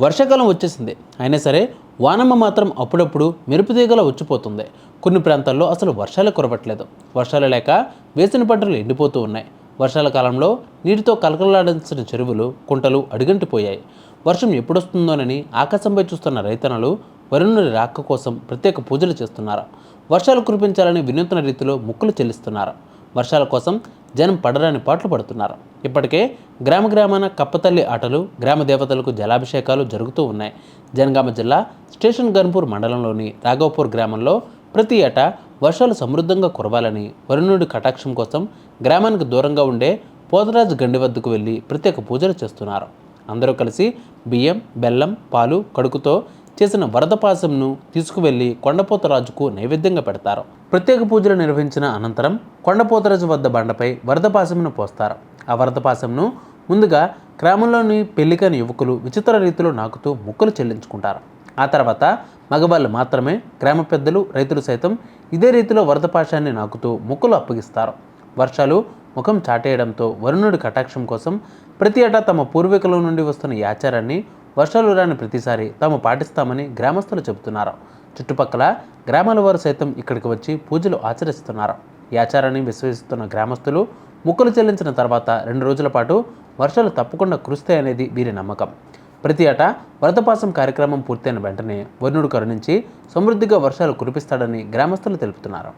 వర్షాకాలం వచ్చేసింది. అయినా సరే వానమ్మ మాత్రం అప్పుడప్పుడు మెరుపుతీగలా వచ్చిపోతుంది. కొన్ని ప్రాంతాల్లో అసలు వర్షాలు కురవట్లేదు. వర్షాలు లేక వేసిన పంటలు ఎండిపోతూ ఉన్నాయి. వర్షాల కాలంలో నీటితో కలకలాడాల్సిన చెరువులు కుంటలు అడుగంటిపోయాయి. వర్షం ఎప్పుడొస్తుందోనని ఆకాశంపై చూస్తున్న రైతన్నలు వరుణుని రాక కోసం ప్రత్యేక పూజలు చేస్తున్నారు. వర్షాలు కురిపించాలని వినూత్న రీతిలో ముక్కులు చెల్లిస్తున్నారు. వర్షాల కోసం జనం పడరాని పాటలు పడుతున్నారు. ఇప్పటికే గ్రామ గ్రామాన కప్పతల్లి ఆటలు గ్రామ దేవతలకు జలాభిషేకాలు జరుగుతూ ఉన్నాయి. జనగామ జిల్లా స్టేషన్ గన్పూర్ మండలంలోని రాఘవపూర్ గ్రామంలో ప్రతి ఏటా వర్షాలు సమృద్ధంగా కురవాలని వరుణుడి కటాక్షం కోసం గ్రామానికి దూరంగా ఉండే పోతరాజు గండి వద్దకు వెళ్ళి ప్రత్యేక పూజలు చేస్తున్నారు. అందరూ కలిసి బియ్యం బెల్లం పాలు కడుకుతో చేసిన వరద పాశంను తీసుకువెళ్ళి కొండపోతరాజుకు నైవేద్యంగా పెడతారు. ప్రత్యేక పూజలు నిర్వహించిన అనంతరం కొండపోతరాజు వద్ద బండపై వరద పాశంను పోస్తారు. ఆ వరద పాశంను ముందుగా గ్రామంలోని పెళ్ళికని యువకులు విచిత్ర రీతిలో నాకుతూ మొక్కులు చెల్లించుకుంటారు. ఆ తర్వాత మగవాళ్ళు మాత్రమే గ్రామ పెద్దలు రైతులు సైతం ఇదే రీతిలో వరద పాశాన్ని నాకుతూ మొక్కులు అప్పగిస్తారు. వర్షాలు ముఖం చాటేయడంతో వరుణుడి కటాక్షం కోసం ప్రతి ఏటా తమ పూర్వీకుల నుండి వస్తున్న ఈ ఆచారాన్ని వర్షాలు రాని ప్రతిసారి తాము పాటిస్తామని గ్రామస్తులు చెబుతున్నారు. చుట్టుపక్కల గ్రామాల వారు సైతం ఇక్కడికి వచ్చి పూజలు ఆచరిస్తున్నారు. ఈ ఆచారాన్ని విశ్వసిస్తున్న గ్రామస్తులు ముక్కలు చెల్లించిన తర్వాత రెండు రోజుల పాటు వర్షాలు తప్పకుండా కురుస్తాయనేది వీరి నమ్మకం. ప్రతి ఏటా వరదపాసం కార్యక్రమం పూర్తయిన వెంటనే వరుణుడు కరుణించి సమృద్ధిగా వర్షాలు కురిపిస్తాడని గ్రామస్తులు తెలుపుతున్నారు.